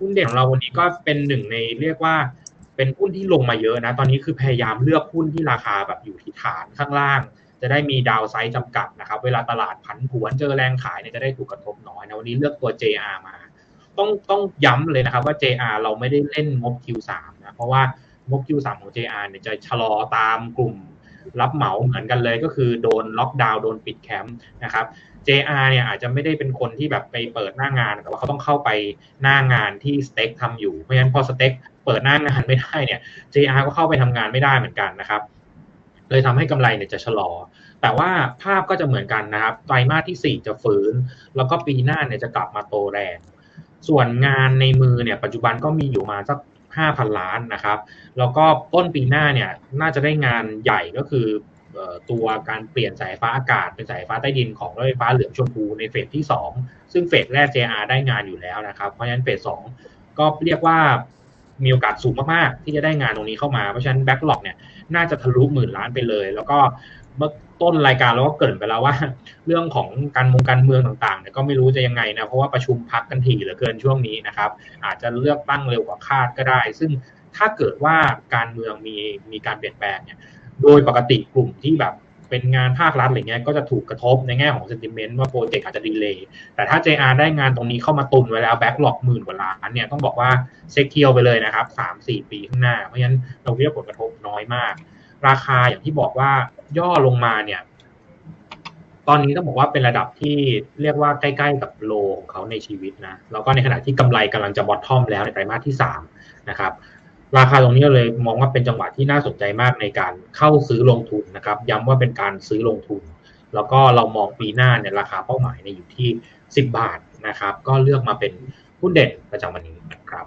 หุ้นเด่นของเราวันนี้ก็เป็นหนึ่งในเรียกว่า เป็นหุ้นที่ลงมาเยอะนะ ตอนนี้คือพยายามเลือกหุ้นที่ราคาแบบอยู่ที่ฐานข้างล่าง จะได้มีดาวไซด์จำกัดนะครับ เวลาตลาดผันผวนเจอแรงขายเนี่ยจะได้ถูกกระทบน้อยนะวันนี้เลือกตัว JR มา ต้องต้องย้ำเลยนะครับว่า JR เราไม่ได้เล่นงบ Q3 นะเพราะว่างบ Q3 ของ JR เนี่ยจะชะลอตามกลุ่ม รับเหมาเหมือนกันเลยก็คือโดนล็อกดาวน์โดนปิดแคมป์นะครับ JR เนี่ยอาจจะไม่ได้เป็นคนที่แบบไปเปิดหน้างานแต่ว่าเขาต้องเข้าไปหน้างานที่สเต็กทำอยู่เพราะฉะนั้นพอสเต็กเปิดหน้างานไม่ได้เนี่ย JR ก็เข้าไปทำงานไม่ได้เหมือนกันนะครับ เลยทำให้กำไรเนี่ยจะชะลอ แต่ว่าภาพก็จะเหมือนกันนะครับไตรมาสที่ 4 จะฟื้น แล้วก็ปีหน้าเนี่ยจะกลับมาโตแรงส่วนงานในมือเนี่ยปัจจุบันก็มีอยู่มาสัก 5,000 ล้านนะครับ แล้วก็ต้นปีหน้าเนี่ยน่าจะได้งานใหญ่ก็คือตัวการเปลี่ยนสายฟ้าอากาศเป็นสายฟ้าใต้ดินของรถไฟฟ้าเหลืองชมพูในเฟสที่ 2 ซึ่งเฟสแรก JR ได้งานอยู่แล้วนะครับ เพราะฉะนั้นเฟส2ก็เรียกว่า มีโอกาสสูงมากๆ ที่จะได้งานตรงนี้เข้ามา เพราะฉะนั้นแบ็กหลอกเนี่ยน่าจะทะลุหมื่นล้านไปเลย แล้วก็เมื่อต้นรายการเราก็เกริ่นไปแล้วว่า เรื่องของการมงการเมืองต่างๆเนี่ยก็ไม่รู้จะยังไงนะ เพราะว่าประชุมพักกันทีเหลือเกินช่วงนี้นะครับ อาจจะเลือกตั้งเร็วกว่าคาดก็ได้ ซึ่งถ้าเกิดว่าการเมืองมีมีการเปลี่ยนแปลงเนี่ยโดยปกติกลุ่มที่แบบ เป็นงานภาครัฐอะไรเงี้ยก็จะถูกกระทบในแง่ของเซนติเมนต์ว่าโปรเจกต์อาจจะดีเลย์แต่ถ้า JR ได้งานตรงนี้เข้ามาตุนไว้แล้วแบ็กหลอกหมื่นกว่าล้านเนี่ยต้องบอกว่าเซ็กเคียวไปเลยนะครับสามสี่ปีข้างหน้า เพราะฉะนั้นเราเรียกผลกระทบน้อยมาก ราคาอย่างที่บอกว่าย่อลงมาเนี่ย ตอนนี้ต้องบอกว่าเป็นระดับที่เรียกว่าใกล้ๆกับโลของเขาในชีวิตนะแล้วก็ในขณะที่กำไรกำลังจะบอททอมแล้วในไตรมาสที่สามนะครับ ราคาตรงนี้เลยมองว่าเป็นจังหวะที่น่าสนใจมากในการเข้าซื้อลงทุนนะครับ ย้ำว่าเป็นการซื้อลงทุน แล้วก็เรามองปีหน้าเนี่ยราคาเป้าหมายเนี่ยอยู่ที่ 10 บาทนะครับ ก็เลือกมาเป็นหุ้นเด่นประจำวันนี้ครับ